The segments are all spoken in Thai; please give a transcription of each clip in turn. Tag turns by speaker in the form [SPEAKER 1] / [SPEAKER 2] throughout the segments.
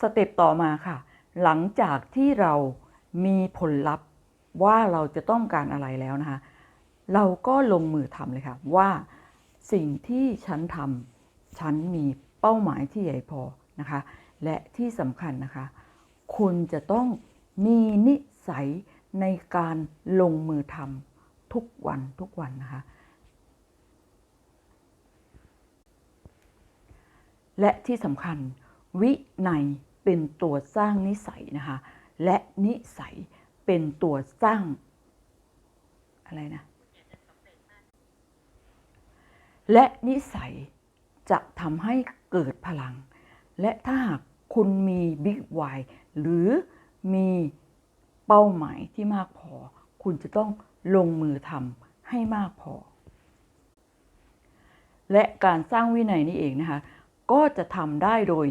[SPEAKER 1] สเต็ปต่อมาค่ะ หลังจากที่เรามีผลลัพธ์ว่าเราจะต้องการอะไรแล้วนะคะ เราก็ลงมือทำเลยค่ะ ว่าสิ่งที่ฉันทำฉันมีเป้าหมายที่ใหญ่พอนะคะ และที่สำคัญนะคะ คุณจะต้องมีนิสัยในการลงมือทำทุกวันทุกวันนะคะ และที่สำคัญวินัย เป็นตัวสร้างนิสัยนะคะ และนิสัยเป็นตัวสร้างอะไรนะ และนิสัยจะทำให้เกิดพลัง และถ้าหากคุณมีบิ๊กไวหรือมีเป้าหมายที่มากพอ คุณจะต้องลงมือทำให้มากพอ และการสร้างวินัยนี่เองนะคะ ก็จะทำได้โดย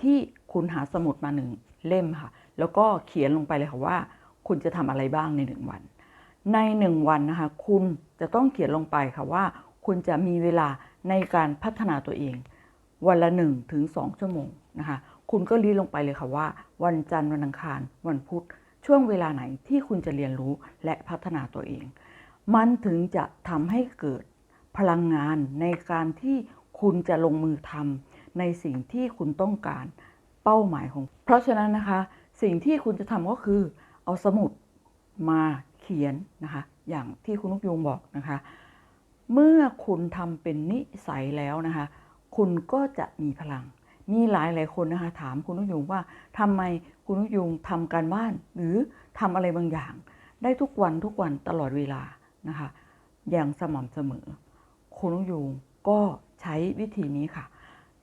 [SPEAKER 1] ที่ คุณหาสมุดมาหนึ่งเล่มค่ะ แล้วก็เขียนลงไปเลยค่ะว่า คุณจะทำอะไรบ้างในหนึ่งวัน ในหนึ่งวันนะคะ คุณจะต้องเขียนลงไปค่ะว่า คุณจะมีเวลาในการพัฒนาตัวเอง วันละ1ถึง2ชั่วโมงนะคะ คุณก็รีลงไปเลยค่ะว่า วันจันทร์วันอังคาร วันพุธช่วงเวลาไหนที่คุณจะเรียนรู้และพัฒนาตัวเอง มันถึงจะทำให้เกิดพลังงานในการที่คุณจะลงมือทำในสิ่งที่คุณต้องการ เป้าหมายของ เพราะฉะนั้นนะคะสิ่งที่คุณจะทำก็คือเอาสมุดมาเขียนนะคะอย่างที่คุณนุกยุงบอกนะคะ เมื่อคุณทำเป็นนิสัยแล้วนะคะ คุณก็จะมีพลัง มีหลายหลายคนนะคะถามคุณนุกยุงว่าทำไมคุณนุกยุงทำการบ้าน หรือทำอะไรบางอย่าง ได้ทุกวันทุกวันตลอดเวลานะคะ อย่างสม่ำเสมอ คุณนุกยุงก็ใช้วิธีนี้ค่ะ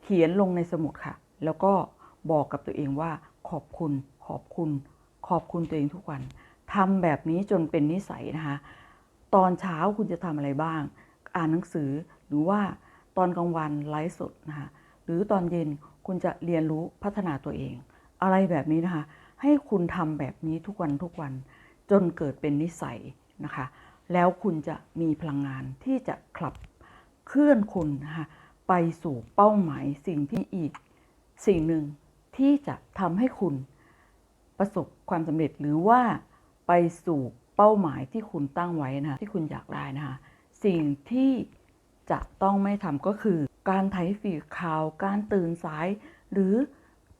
[SPEAKER 1] เขียนลงในสมุดค่ะ แล้วก็ บอกกับตัวเองว่าขอบคุณ ขอบคุณ ขอบคุณตัวเองทุกวันทำแบบนี้จนเป็นนิสัยนะคะ ตอนเช้าคุณจะทำอะไรบ้าง อ่านหนังสือหรือว่าตอนกลางวันไลฟ์สดนะคะหรือตอนเย็นคุณจะเรียนรู้พัฒนาตัวเอง อะไรแบบนี้นะคะ ให้คุณทำแบบนี้ทุกวันทุกวัน จนเกิดเป็นนิสัยนะคะ แล้วคุณจะมีพลังงานที่จะขับเคลื่อนคุณนะคะไปสู่เป้าหมายสิ่งที่อีกสิ่งหนึ่ง ที่จะทำให้คุณประสบความสำเร็จหรือว่าไปสู่เป้าหมายที่คุณตั้งไว้นะคะที่คุณอยากได้นะคะสิ่งที่จะต้องไม่ทำก็คือ การไถฝีข่าว การตื่นสาย หรือ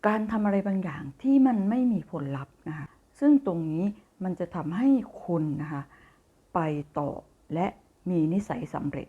[SPEAKER 1] การทำอะไรบางอย่างที่มันไม่มีผลลัพธ์นะคะซึ่งตรงนี้มันจะทำให้คุณนะคะไปต่อและมีนิสัยสำเร็จ